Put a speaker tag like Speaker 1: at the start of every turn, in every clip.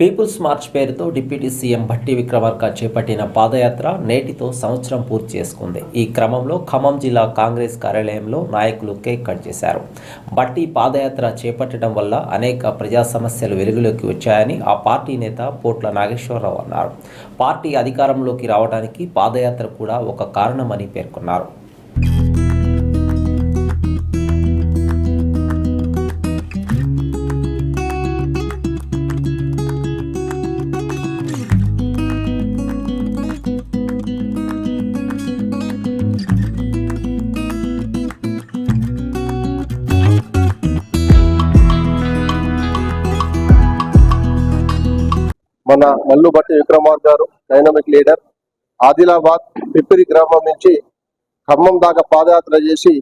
Speaker 1: Peoples March పేరుతో deputy CM Bhatti Vikramarka చేపట్టిన పాదయాత్ర నేటితో సంవత్సరం పూర్తి చేసుకుంది. ఈ క్రమంలో ఖమ్మం జిల్లా కాంగ్రెస్ కార్యాలయంలో నాయకులు కేక్ కట్ చేశారు. భట్టి పాదయాత్ర చేపట్టడం వల్ల అనేక ప్రజా సమస్యలు వెలుగులోకి వచ్చాయని ఆ పార్టీ నేత పోట్ల నాగేశ్వరరావు అన్నారు. పార్టీ అధికారంలోకి రావడానికి పాదయాత్ర కూడా ఒక కారణమని పేర్కొన్నారు.
Speaker 2: మన మల్లు భట్టి విక్రమార్ గారు డైనమిక్ లీడర్ ఆదిలాబాద్ పిప్పిరి గ్రామం నుంచి ఖమ్మం దాకా పాదయాత్ర చేసి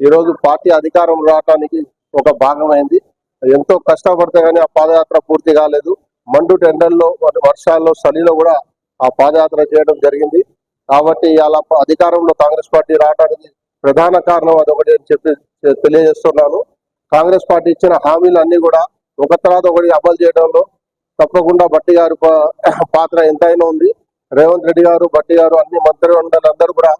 Speaker 2: ఈరోజు పార్టీ అధికారం రావడానికి ఒక భాగమైంది. ఎంతో కష్టపడితే కానీ ఆ పాదయాత్ర పూర్తి కాలేదు. మండు టెండర్లో వర్షాల్లో చలిలో కూడా ఆ పాదయాత్ర చేయడం జరిగింది. కాబట్టి అలా అధికారంలో కాంగ్రెస్ పార్టీ రావడానికి ప్రధాన కారణం అదొకటి అని చెప్పి తెలియజేస్తున్నాను. కాంగ్రెస్ పార్టీ ఇచ్చిన హామీలు అన్ని కూడా ఒక తర్వాత ఒకటి అమలు చేయడంలో తప్పకుండా భట్టి గారు పాత్ర ఎంతైనా ఉంది. రేవంత్ రెడ్డి గారు బట్టి గారు అన్ని మంత్రి అందరూ కూడా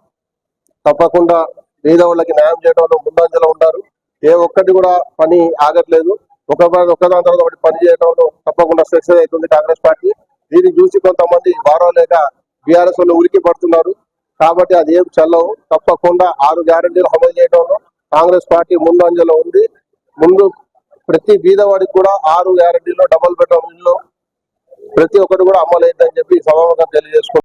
Speaker 2: తప్పకుండా పేదవాళ్ళకి న్యాయం చేయడంలో ముందంజలో ఉన్నారు. ఏ ఒక్కటి కూడా పని ఆగట్లేదు. ఒక ఒకదాని తర్వాత ఒకటి పని చేయడంలో తప్పకుండా సక్సెస్ అవుతుంది కాంగ్రెస్ పార్టీ. దీన్ని చూసి కొంతమంది వారోలేక బీఆర్ఎస్ వాళ్ళు ఉరికి పడుతున్నారు. కాబట్టి అది ఏం చల్లవు. తప్పకుండా ఆరు గ్యారంటీలు అమలు చేయడంలో కాంగ్రెస్ పార్టీ ముందంజలో ఉంది. ముందు ప్రతి బీదవాడికి కూడా ఆరు గ్యారంటీలో డబుల్ బెడ్రూమ్ ఇల్లు ప్రతి ఒక్కరు కూడా అమ్మలేదని చెప్పి సభాముఖం తెలియజేసుకుంటున్నాను